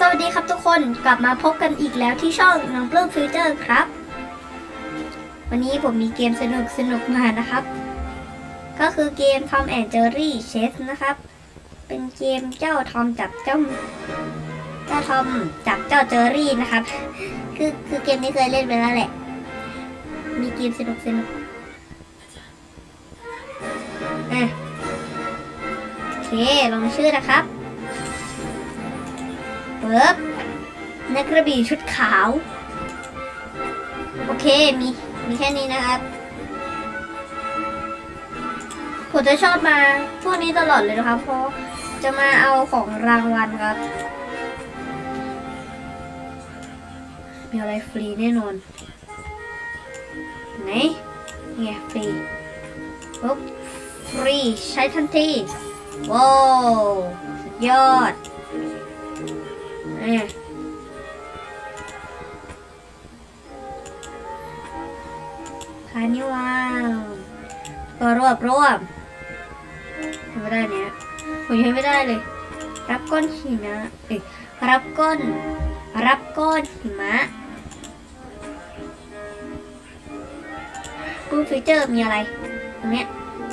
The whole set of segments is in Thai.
สวัสดีครับทุกคนกลับมาพบกันอีกแล้วที่ช่องน้องปลื้มฟิวเจอร์ครับ วันนี้ผมมีเกมสนุกสนุกมานะครับ ก็คือเกม Tom and Jerry Chess นะครับ เป็นเกมเจ้าทอมจับเจ้าเจ้าทอมจับเจ้าเจอรี่นะครับ คือคือเกมนี้เคยเล่นไปแล้วแหละ มีเกมสนุกสนุกอะโอเคลงชื่อนะครับ เปิบนักกระบี่ชุดขาว โอเค มี มีแค่นี้นะครับผมจะชอบมาพวกนี้ตลอดเลยนะครับ เพราะจะมาเอาของรางวัลครับ มีอะไรฟรีแน่นอน ไหนเนี่ยฟรีปุ๊บฟรีใช้ทันทีว้าวสุดยอด เนี่ยคานิวาก็รวบรวบทำไม่ได้เนี่ยผมยังไม่ได้เลย รับก้อนหิมะเอ้ยรับก้อน รับก้อนหิมะรูปฟีเจอร์มีอะไรตรงเนี้ย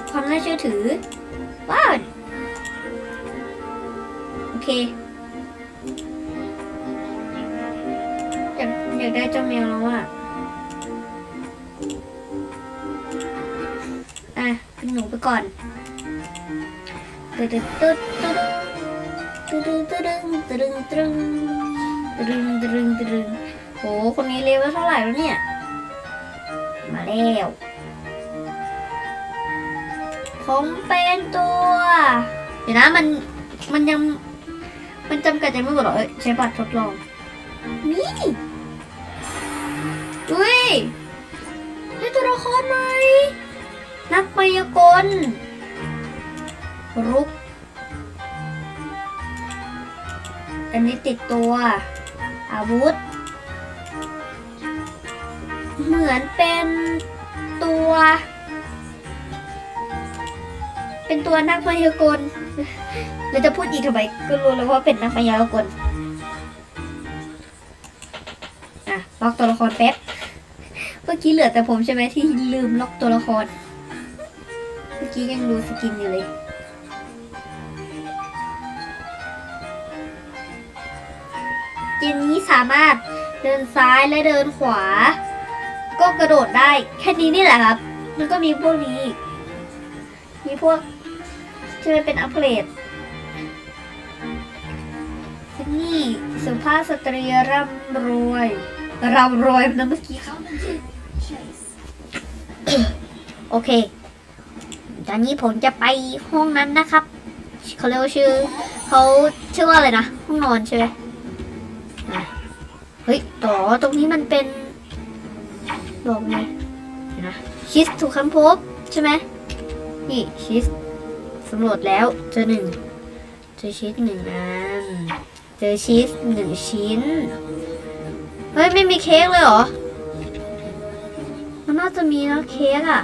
ความน่าเชื่อถือว้าวโอเค อยากได้เจ้าแมวแล้วอะอะเป็นหนูไปก่อนตึ๊ดตึ๊ดตึ๊ดตึ๊ดตึ๊ดตึ๊ดตึ๊ดตึ๊ดตึ๊ดตึ๊ดตึ๊ดโหคนนี้เลเวลเท่าไหร่แล้วเนี่ย มาแล้วผมเป็นตัว เดี๋ยวนะมันมันยังมันจำกัดยังไม่หมดหรอใช้บัตรทดลองนี่ อุ้ยได้ตัวละครใหม่นักมายากลรุก อันนี้ติดตัว อาวุธ เหมือนเป็นตัว เป็นตัวนักมายากลเราจะพูดอีกทำไมก็รู้แล้วว่าเป็นนักมายากลอะล็อกตัวละครแป๊บ กี้เหลือแต่ผมใช่ไหมที่ลืมล็อกตัวละคร เมื่อกี้ยังดูสกินอยู่เลยเกมนี้สามารถเดินซ้ายและเดินขวา ก็กระโดดได้ แค่นี้นี่แหละครับ มันก็มีพวกนี้ มีพวกที่มันเป็นอัปเกรดนี่สุภาพสตรีร่ำรวยร่ำรวยนะเมื่อกี้เขา โอเค ตอนนี้ผมจะไปห้องนั้นนะครับ เขาเรียกว่าชื่อ เขาชื่อว่าอะไรนะ ห้องนอนใช่ไหมเฮ้ย ต่อตรงนี้มันเป็น บอกไงเดี๋ยนะชิสถูกค้นพบใช่ไหมนี่ชิสสำรวจแล้วเจอหนึ่งเจอชิสหนึ่งอันเจอชีสหนึ่งชิ้น เฮ้ย ไม่มีเค้กเลยเหรอ มันน่าจะมีนะเค้กอะ่ะ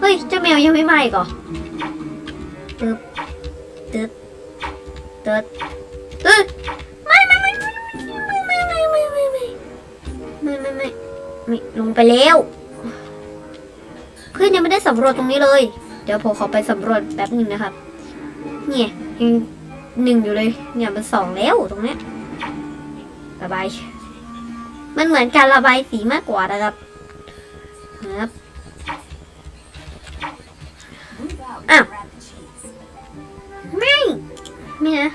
เฮ้ยเจ้าแมวยังไม่มาอีกเหรอตึ๊บตึ๊บตึ๊บตึ๊บไม่ไม่ไม่ไม่ไม่ไม่ไม่ไม่ไม่ไม่ไม่ไม่ไม่ลงไปแล้ว เพื่อนยังไม่ได้สำรวจตรงนี้เลย เดี๋ยวผมขอไปสำรวจแป๊บหนึ่งนะครับ เนี่ยยังหนึ่งอยู่เลย เนี่ยมันสองแล้วตรงเนี้ยระบาย มันเหมือนการระบายสีมากกว่านะครับครับอ้าวไม่ไม่นะ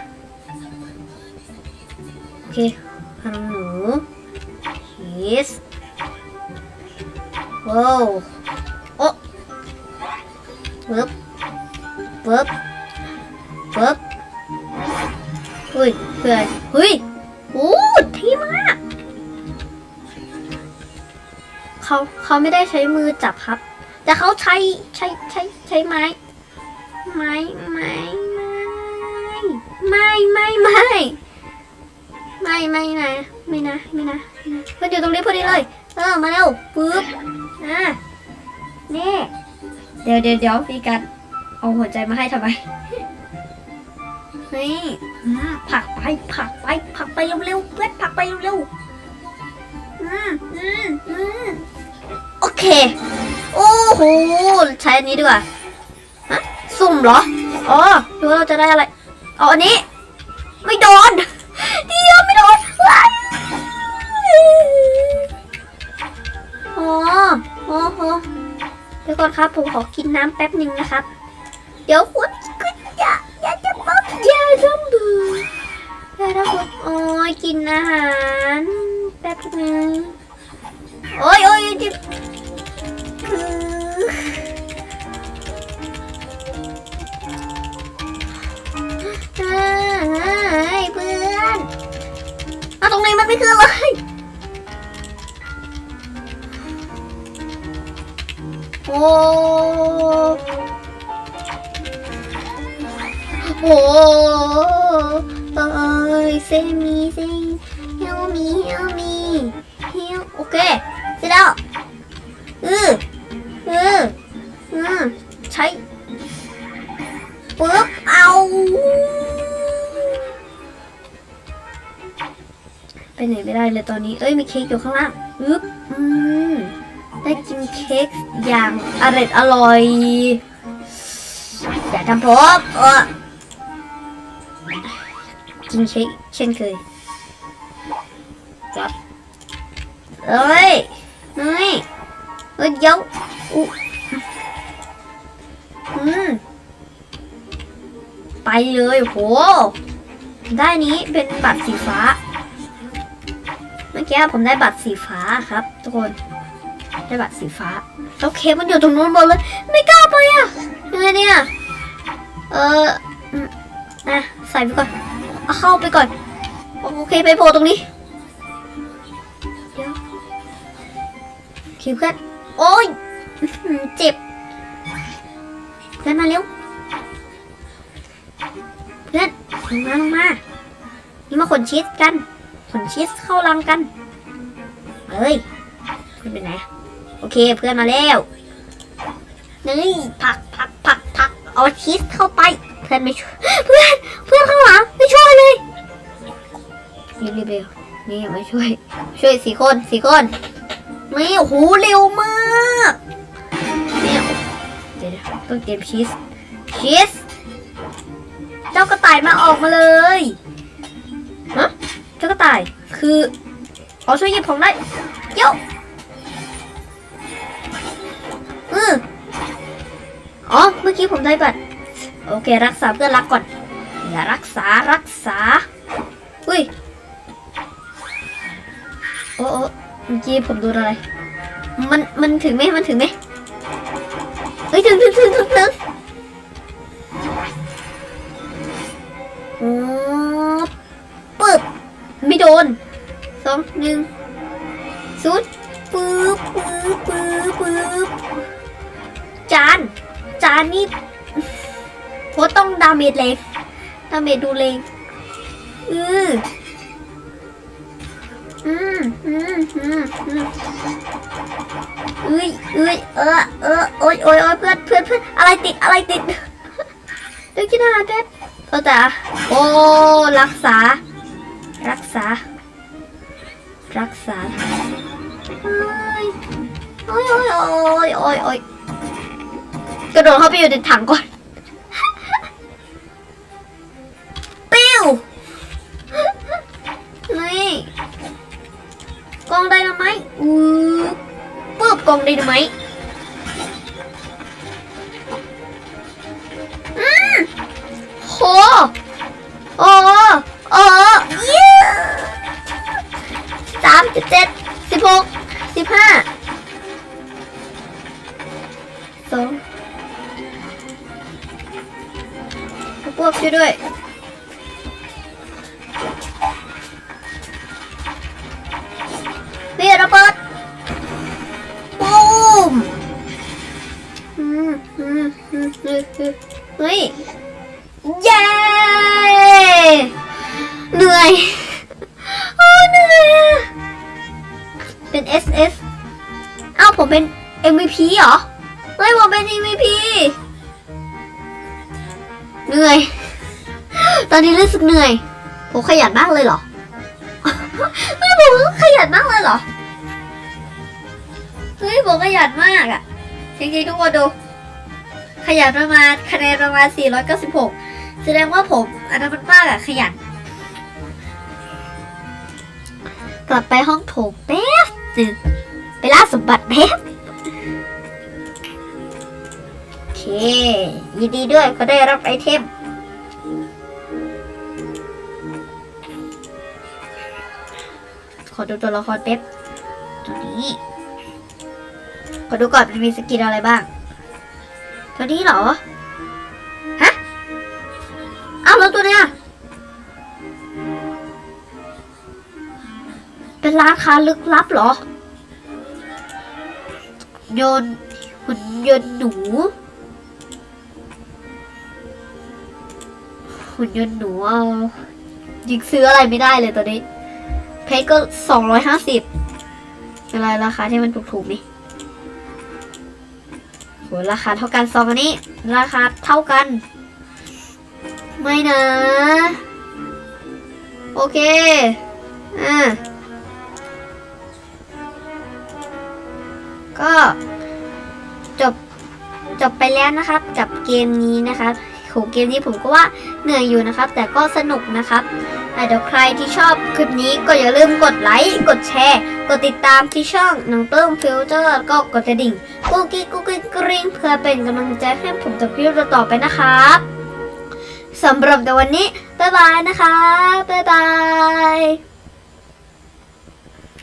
โอเคขนมหนูชีสว้าวโอ้ปึ๊บปึ๊บปึ๊บเฮ้ยเพื่อนเฮ้ยโอ้ที่มาก เขาเขาไม่ได้ใช้มือจับครับ แต่เขาใช้ใช้ใช้ใช้ไม้ ไม้ไม้ไม้ไม่ไม่ไม่ไม่ไม่นะไม่นะไม่นะไม่นะเพื่อยู่ตรงนี้พอดีเลยเออมาเร็วปึ๊บอะนี่เดี๋ยวเดี๋ยวเดี๋ยวมีการเอาหัวใจมาให้ทำไมนี่ผักไปผักไปผักไปเร็วๆเพื่อนผักไปเร็วๆอืมอืมอืม เค โอ้โห ใช้อันนี้ดีกว่า ฮะ สุ่มเหรอ อ๋อ ดูว่าเราจะได้อะไร เอาอันนี้ ไม่โดนเดียวไม่โดนว้อ๋อโอ้โหเดี๋ยวก่อนครับ ผมขอกินน้ำแป๊บหนึ่งนะครับ เดี๋ยวคุณก็จะอยาจะปั๊บยาทำบือยาทำบือโอ้ยกินอาหารแป๊บหนึงโอ้ยโอ้ยจิบคือ เฮ้เพื่อนเอาตรงไหนมันไม่คือเลยโอ้โอ้เอ้ยเซมีเซเไปไหนไม่ได้เลยตอนนี้ เอ้ยมีเค้กอยู่ข้างล่างปึ๊บอืมได้กินเค้กอย่างอร่อยอร่อยอย่าทำผมเออกินเค้กเช่นเคยจับเอ้ยเฮ้ยเอ้ยเดี๋ยวอุ๊อืมไปเลยโห ได้นี้เป็นบัตรสีฟ้า เมื่อกี้ผมได้บัตรสีฟ้าครับ ทุกคนได้บัตรสีฟ้าแล้วเคมันอยู่ตรงนู้นหมดเลย ไม่กล้าไปอะยังไงเนี่ยเอออะใส่ไปก่อนเอาเข้าไปก่อนโอเคไปโผล่ตรงนี้เดี๋ยวโอเคเพื่อนโอ้ยเจ็บเพื่อนมาเร็วเพื่อนลงมาลงมานี่มาขนชีสกัน ขนชีสเข้ารังกันเฮ้ยเพื่อนเป็นไหนโอเคเพื่อนมาแล้วนี่ผักผักผักผักเอาชีสเข้าไป เพื่อนไม่ช่วยเพื่อนเพื่อนข้างหลังไม่ช่วยเลยรีบรีบเร็วนี่มาช่วย ช่วยสี่คนสี่คนนี่โอ้โหเร็วมากเนี่ยเดี๋ยวต้องเตรียมชีสชีสเจ้ากระต่ายมาออกมาเลย เจ้ากระต่าย คือเอาช่วยหยิบของได้เย้าอืออ๋อ เมื่อกี้ผมได้บัตร โอเค รักษาเพื่อนรักก่อนอย่ารักษา รักษา อุ้ย โอ้โอ้เมื่อกี้ผมโดูอะไร มัน มันถึงไหมมันถึงไหมเฮ้ย ถึงถึงถึงถึงถึงโอ้ โดนสองหนึ่งศูนย์ปึ๊บปึ๊บปึ๊บปึ๊บจาน จานนี่เพราะต้องดาเมจแรงดาเมจดูแรงอืออืมอืมอืมอืมเอ้ยเอ้ยเออเออโอ้ยโอ้ยโอ้ยเพื่อนเพื่อนเพื่อนอะไรติดอะไรติดเดี๋ยวกินอาหารแป๊บเออแต่โอ้รักษา รักษา รักษาโอ้ยโอ้ยโอ้ยโอ้ยโอ้ยกระโดดเข้าไปอยู่ในถังก่อนปิ้วนี่กองไดนาไมต์อือปึ๊บกองไดนาไมต์อืมโหโอ้โอ้เยี่ยสามสิบเจ็ดสิบหกสิบห้าสองพวกช่วยด้วยเฮ้ยระเบิดปูมอืมอืมอืมอืมอืมเฮ้ยเย้เหนื่อย เป็น SS เอ้าผมเป็น MVP เหรอ เฮ้ยผมเป็น MVP เหนื่อย ตอนนี้รู้สึกเหนื่อย ผมขยันมากเลยเหรอ เฮ้ยผมขยันมากเลยเหรอ เฮ้ยผมขยันมากอะจริงๆทุกคนดู ขยันประมาณคะแนนประมาณ 496 แสดงว่าผมอันนั้นมันมากอะขยัน กลับไปห้องโถงแป๊บ จึงไปล่าสมบัติแป๊บโอเค ยินดีด้วยเขาได้รับไอเทม ขอดูตัวละครแป๊บตัวนี้ ขอดูก่อนมันมีสกินอะไรบ้าง ตัวนี้เหรอ เป็นร้านค้าลึกลับเหรอ โยนหุ่นยนต์หนู หุ่นยนต์หนูเอายิงซื้ออะไรไม่ได้เลยตอนนี้ เพชรก็สองร้อยห้าสิบอะไรราคาที่มันถูกๆนี่โหราคาเท่ากันสองอันนี้ ราคาเท่ากัน ไม่นะ โอเค อ่า ก็จบจบไปแล้วนะครับกับเกมนี้นะครับโหเกมนี้ผมก็ว่าเหนื่อยอยู่นะครับ แต่ก็สนุกนะครับแต่เดี๋ยวใครที่ชอบคลิปนี้ก็อย่าลืมกดไลค์กดแชร์ กดติดตามที่ช่องหนังเติ้มฟิลเตอร์ก็กดกระดิ่งกุ๊กกิ๊กกุ๊กกิ๊กกริ๊งเพื่อเป็นกำลังใจให้ผมจะพิมพ์ต่อไปนะครับสำหรับในวันนี้ บ๊ายบายนะคะ บ๊ายบาย